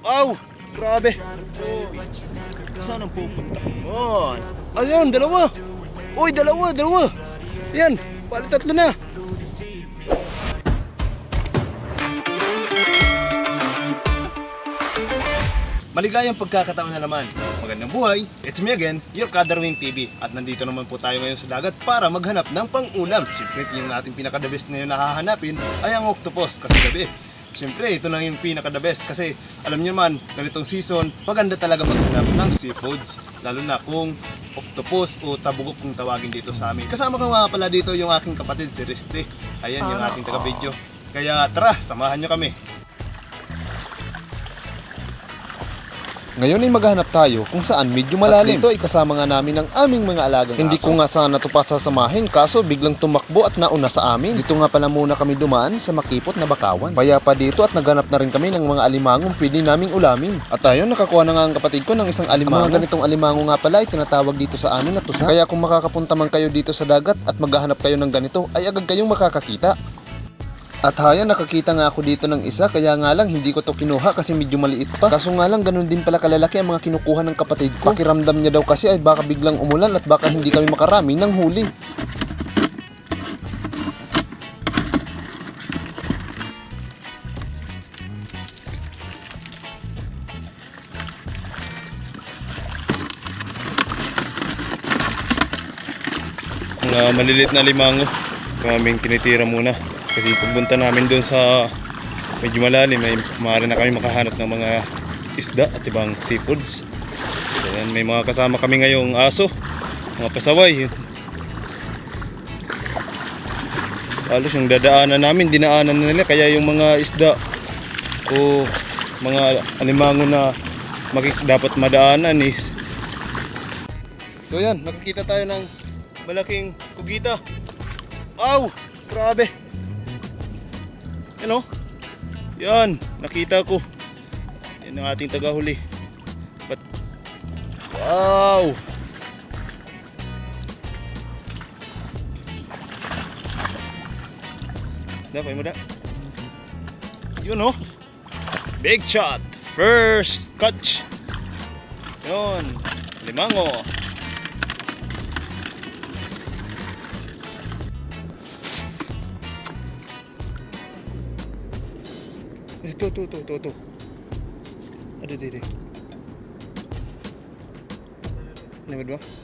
Aw! Grabe! Saan ang pupunta? Oh, ayun, dalawa! Uy, dalawa, dalawa! Yan, bali tatlo na! Maligayang pagkakataon na naman. Magandang buhay, it's me again, your Kadarwin TV. At nandito naman po tayo ngayon sa dagat para maghanap ng pang-ulam. Siyempre, yung ating pinaka-the best ngayon na hahanapin ay ang octopus kasi gabi. Siyempre, ito na yung pinaka-the best kasi alam niyo naman, ganitong season, maganda talaga maghanap ng seafoods. Lalo na kung octopus o tabugok kung tawagin dito sa amin. Kasama ko nga pala dito yung aking kapatid si Risty. Ayan yung ating taga-video. Kaya tara, samahan nyo kami. Ngayon ay maghanap tayo kung saan medyo malalim. At dito ay kasama nga namin ang aming mga alagang Hindi ko nga sana ito pa sasamahin kaso biglang tumakbo at nauna sa amin. Dito nga pala muna kami dumaan sa makipot na bakawan. Kaya pa dito at naghanap na rin kami ng mga alimangong pwede naming ulamin. At ayun, nakakuha na nga ang kapatid ko ng isang alimango. Ang mga ganitong alimango nga pala ay tinatawag dito sa amin na tusa. Kaya kung makakapunta man kayo dito sa dagat at maghahanap kayo ng ganito ay agad kayong makakakita. At haya nakakita nga ako dito ng isa kaya nga lang hindi ko to kinuha kasi medyo maliit pa. Kaso nga lang ganun din pala kalalaki ang mga kinukuha ng kapatid ko. Pakiramdam niya daw kasi ay baka biglang umulan at baka hindi kami makarami ng huli. mga maliliit na limango kaming tinitira muna kasi pupunta namin doon sa medyo malalim may maaari na kami makahanap ng mga isda at ibang seafoods so, yan, may mga kasama kami ngayong aso mga pasaway halos yung dadaanan namin dinaanan na nila kaya yung mga isda o mga alimango na makik- dapat madaanan is so yan nakikita tayo ng malaking kugita. Aw! Grabe! Yan o. Yan, nakita ko. Yan ang ating tagahuli. But, wow! Dapat mo da. Yun o. Big shot. First catch. Yun. Limango. Ito, ito, ito, ito, ito. Ada diri. Ini berdua. Yan,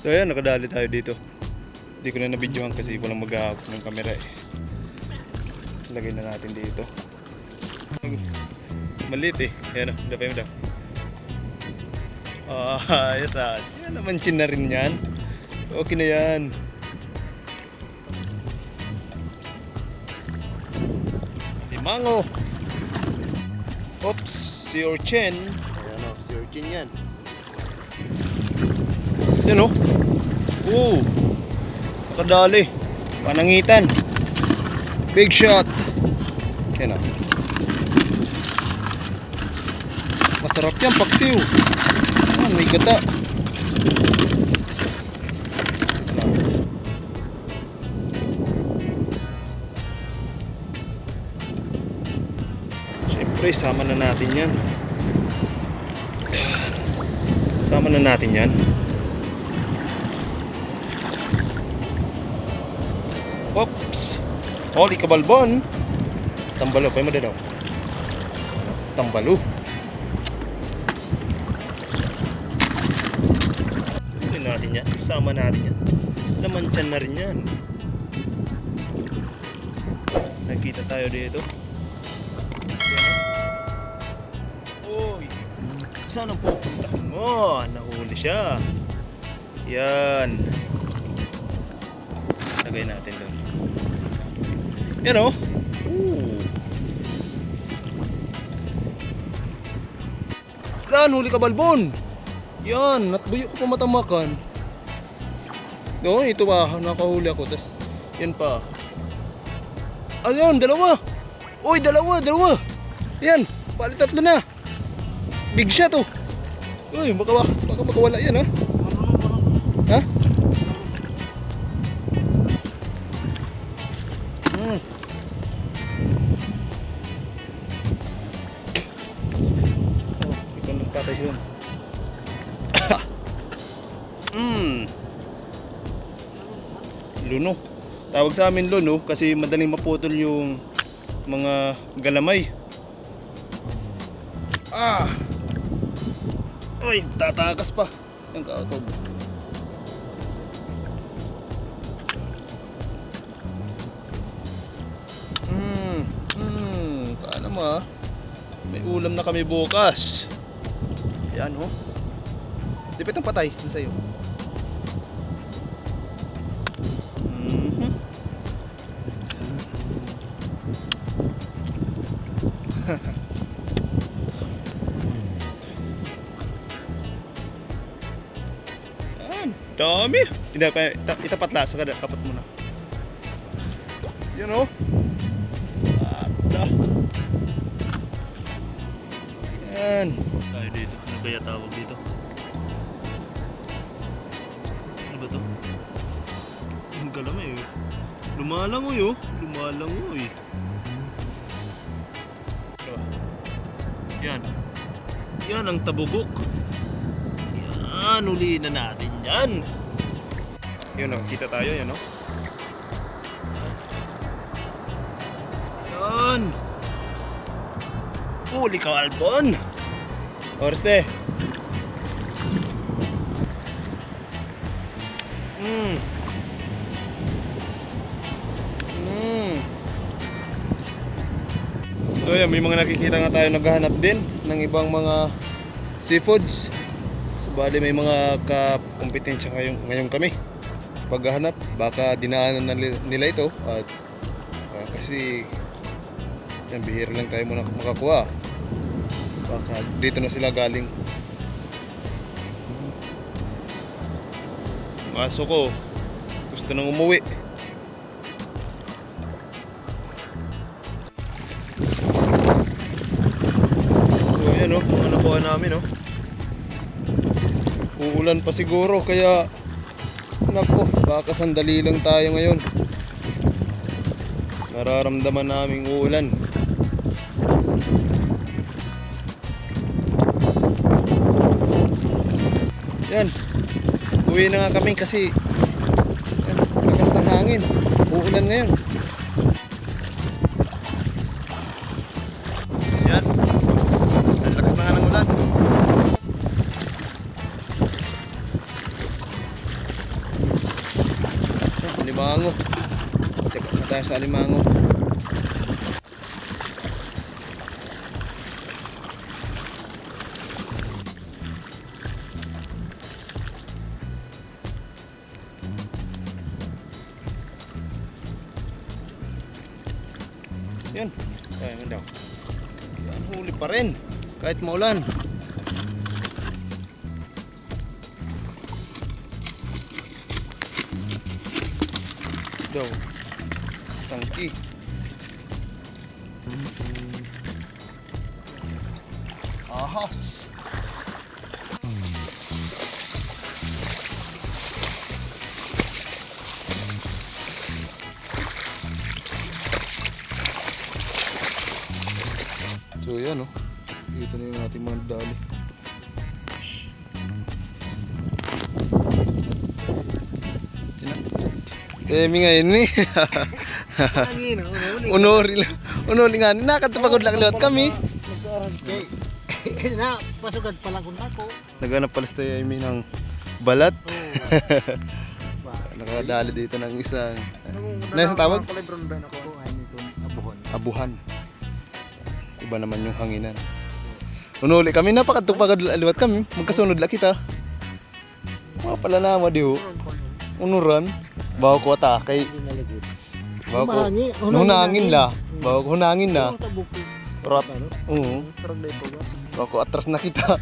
So ayan, nakadali tayo dito. Hindi ko na nabidyohan kasi walang maghahawak ng kamera eh. Lagay na natin dito. Malit eh. Ayan o, dapay mo daw. Ah, ayos ah. Yan naman chin na rin yan. Okay na yan. Limango. Oops, si Orchen. Ayan o, si Orchen yan. Yan o. Oo. Nakadali. Panangitan. Big shot. Yan o. Masarap yan, paksiw. Ah, may gata. Siyempre, sama na natin yan. Sama na natin yan. Oops! Holy kabalbon! Tambalo, pa mo daw. Tambalo. Hindi natin yan. Sama natin yan. Laman tiyan na rin yan. Nakita tayo dito. Uy! Saan ang pupunta? Oh, nahuli siya. Yan. Lagay natin doon. Yan o. Ooh. Saan huli ka balbon? Yan, natbuyo ko matamakan. No, ito ba, nakahuli ako. Tapos, yan pa. Ayun, dalawa. Uy, dalawa, dalawa. Yan, bali tatlo na. Big shot oh. Uy, baka, baka makawala yan. Ha? Luno. Tawag sa amin luno kasi madaling maputol yung mga galamay. Ah! Uy, tatakas pa. Yung kautog. Hmm, hmm, paano mo ah? May ulam na kami bukas. Yan oh. Dipit ang patay, ano sa'yo? Dami. Hindi, kaya ita- itapat la, saka kapat muna. Yan oh. Ata. Yan. Tayo dito. Ano kaya tawag dito? Ano ba to? Ang galamay eh. Lumalangoy oh. Lumalangoy. Yan. Yan ang tabugok. Yan, uli na natin yan. Yun oh, kita tayo yan oh. Yan. Uli ka, Albon. Orste. Mm. Mm. So yan, may mga nakikita nga tayo naghahanap din ng ibang mga seafoods. Bali may mga kakompetensya ngayon, ngayon kami sa paghahanap. Baka dinaanan na nila ito at ah, kasi yan, bihira lang tayo muna makakuha. Baka dito na sila galing. Ang aso ko, gusto nang umuwi. So yan oh, mga nakuha namin oh. Uulan pa siguro kaya Nako, baka sandali lang tayo ngayon. Nararamdaman naming uulan. Yan. Uwi na nga kami kasi yan, lakas ng hangin. Uulan ngayon. Yan. Lakas na nga ng ulan. Tayo sa alimango. Yan. Ay, yan daw. Yan, huli pa rin. Kahit maulan. Daw. Tangki. Ahas. So yan oh. Ito na yung ating mga dali. Temi ngayon ni. Unori lang. Unori nga. Nakatapagod lang liwat kami. Kaya na, pasugad pa lang kung ako. Naghanap pala tayo I mean, ng balat. Nakadali dito ng isang Ano yung tawag? Abuhan. Iba naman yung hanginan. Unuli kami, napakatupagod liwat kami. Magkasunod lang kita. Mga pala na di ho. Unuran. Bawa ko ata kay Bawa ko. Humangin, Hunangin la. Bawa ko hunangin na. Rat. Ano? Oo. Tarag na ito ba? Bawa ko atras na kita.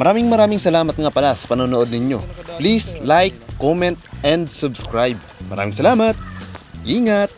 Maraming maraming salamat nga pala sa panonood ninyo. Please like, comment, and subscribe. Maraming salamat. Ingat!